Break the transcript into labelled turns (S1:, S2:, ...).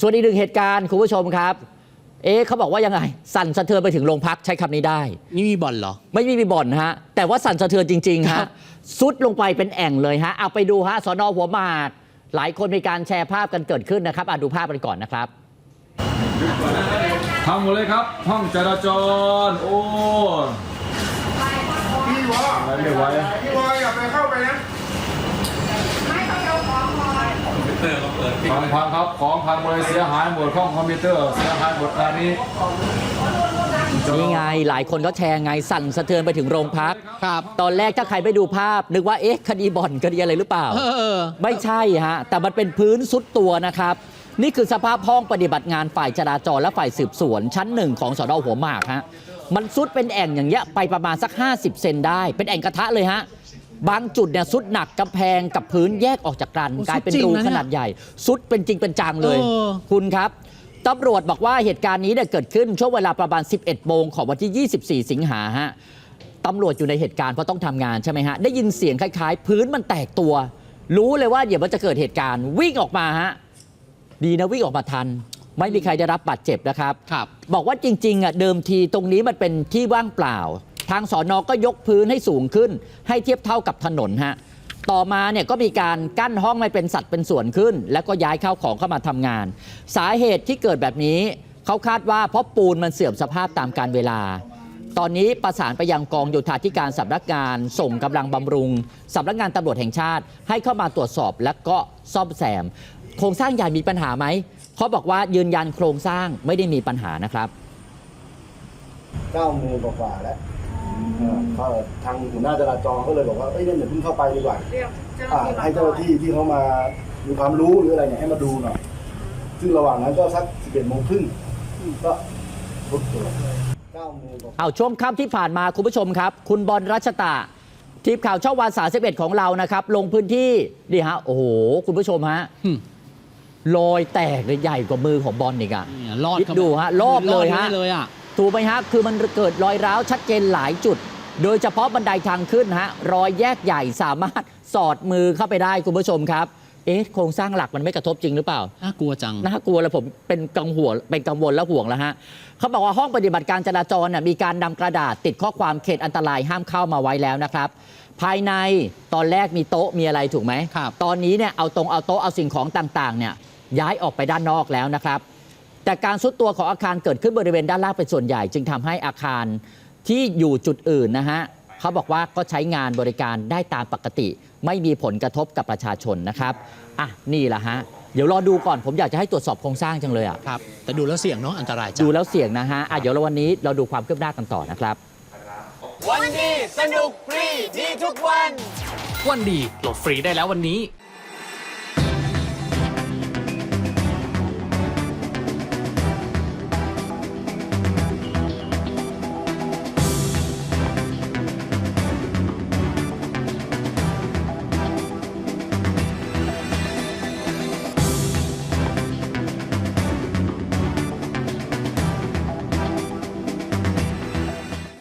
S1: ส่วนอีกหนึ่งเหตุการณ์คุณผู้ชมครับ เอ๊ะเขาบอกว่ายังไง สั่นสะเทือนไปถึงโรงพักใช้คำนี้ได้
S2: นี่มีบ่อนเหรอ
S1: ไม่มีบ่อนฮะ แต่ว่าสั่นสะเทือนจริงๆ
S2: ครั
S1: ฮะ
S2: บ
S1: ซุดลงไปเป็นแอ่งเลยฮะเอาไปดูฮะสอนอหัวหมากหลายคนมีการแชร์ภาพกันเกิดขึ้นนะครับอะดูภาพกันก่อนนะครับ
S3: พังหมดเลยครับ ห้องจราจร โอ้
S4: พี่วอ
S3: อะไรไม่ไหว
S4: พี่วออย่าไปเข้าไปนะ
S3: พังพังครับ ของพังหมดเลยเสียหายหมดห้องคอมพิวเตอร์เสียหายหมดตอนนี้
S1: นี่ไงหลายคนก็แชร์ไงสั่นสะเทือนไปถึงโรงพัก
S2: ครับ
S1: ตอนแรกถ้าใครไปดูภาพ นึกว่าเอ๊ะคดีบ่อนคดีอะไรหรือเปล่า
S2: เออเออ
S1: ไม่ใช่ฮะแต่มันเป็นพื้นสุดตัวนะครับ นี่คือสภาพห้องปฏิบัติงานฝ่ายจราจรและฝ่ายสืบสวน ชั้นหนึ่งของสอนอหัวหมากฮะมันซุดเป็นแอ่งอย่างเงี้ยไปประมาณสัก 50 เซนได้ เป็นแอ่งกระทะเลยฮะ บางจุดเนี่ยซุดหนักกำแพงกับพื้นแยกออกจากกัน
S2: โอ้
S1: กลายเป็น
S2: ซุดจริ
S1: รู
S2: งนะเนี่ย
S1: ขนาดใหญ่ซุดเป็นจริงเป็นจังเลย
S2: เออ
S1: คุณครับตำรวจบอกว่าเหตุการณ์นี้เนี่ยเกิดขึ้นช่วงเวลาประมาณ 11 โมงของวันที่ 24 สิงหาฮะตำรวจอยู่ในเหตุการณ์เพราะต้องทำงานใช่ไหมฮะ ได้ยินเสียงคล้ายๆ พื้นมันแตกตัว รู้เลยว่าเดี๋ยวมันจะเกิดเหตุการณ์วิ่งออกมาฮะ ดีนะวิ่งออกมาทัน ไม่มีใครได้รับบาดเจ็บนะครับ
S2: ครับ
S1: บอกว่าจริงๆอะเดิมทีตรงนี้มันเป็นที่ว่างเปล่า ทางสอนอก็ยกพื้นให้สูงขึ้น ให้เทียบเท่ากับถนนฮะต่อมาเนี่ยก็มีการกั้นห้องไม่เป็นสัดเป็นส่วนขึ้น แล้วก็ย้ายข้าวของเข้ามาทำงาน สาเหตุที่เกิดแบบนี้เขาคาดว่าเพราะปูนมันเสื่อมสภาพตามการเวลา ตอนนี้ประสานไปยังกองโยธาธิการสำนักงาน ส่งกำลังบำรุงสำนักงานตำรวจแห่งชาติ ให้เข้ามาตรวจสอบและก็ซ่อมแซม โครงสร้างใหญ่มีปัญหาไหมเขาบอกว่ายืนยันโครงสร้างไม่ได้มีปัญหานะครับ
S5: เก้าโมงกว่าแล้ว เออก็ทางหัวหน้าจราจรก็เลยบอกว่าเอ้ยเนี่ยอย่าเพิ่งเข้าไปดีกว่า
S4: เรียกเจ้าห
S5: อ่า
S4: น้าที่
S5: ให้เจ้าหน้าที่ที่เขามามีความรู้หรืออะไรเนี่ยให้มาดูหน่อย ซึ่งระหว่างนั้นก็สักสิบเอ็ดโมงครึ่งก็รุดตัวเก้าโมงกว่า
S1: เอาช่วงค่ำที่ผ่านมาคุณผู้ชมครับ คุณบอลรัชตะทีมข่าวช่องวันสาสิบเอ็ดของเรานะครับ ลงพื้นที่นี่ฮะ โอ้โห คุณผู้ชมฮะ
S2: อืม
S1: รอยแตกเลยใหญ่กว่ามือของบอลอีกอะ
S2: เนี่ยรอด
S1: คิด
S2: เข้ามา
S1: ดูฮะรอบเลยฮะ
S2: รอดได้เลยอะ
S1: ถูกไหมฮะ คือมันเกิดรอยร้าวชัดเจนหลายจุด โดยเฉพาะบันไดทางขึ้นฮะ รอยแยกใหญ่สามารถสอดมือเข้าไปได้คุณผู้ชมครับ เอ๊ะ โครงสร้างหลักมันไม่กระทบจริงหรือเปล่า
S2: น่ากลัวจัง
S1: น่ากลัวแล้วผมเป็นกังวลเป็นกังวลและห่วงแล้วฮะเขาบอกว่าห้องปฏิบัติการจราจรเนี่ยมีการนำกระดาษติดข้อความเขตอันตรายห้ามเข้ามาไว้แล้วนะครับ ภายในตอนแรกมีโต๊ะมีอะไรถูกไหม
S2: ครับ
S1: ตอนนี้เนี่ยเอาตรงเอาโต๊ะเอาสิ่งของต่างๆเนี่ยย้ายออกไปด้านนอกแล้วนะครับ แต่การซุดตัวของอาคารเกิดขึ้นบริเวณด้านล่างเป็นส่วนใหญ่ จึงทำให้อาคารที่อยู่จุดอื่นนะฮะเขาบอกว่าก็ใช้งานบริการได้ตามปกติ ไม่มีผลกระทบกับประชาชนนะครับอะนี่แหละฮะเดี๋ยวรอดูก่อนผมอยากจะให้ตรวจสอบโครงสร้างจังเลยอะ
S2: ครับแต่ดูแล้วเสี่ยงเนาะอันตรายจัง
S1: ดูแล้วเสี่ยงนะฮะอะเดี๋ยวเราวันนี้เราดูความคืบหน้ากันต่อนะครับ
S6: วันดีสนุกฟรีดีทุกวัน
S7: วันดีโหลดฟรีได้แล้ววันนี้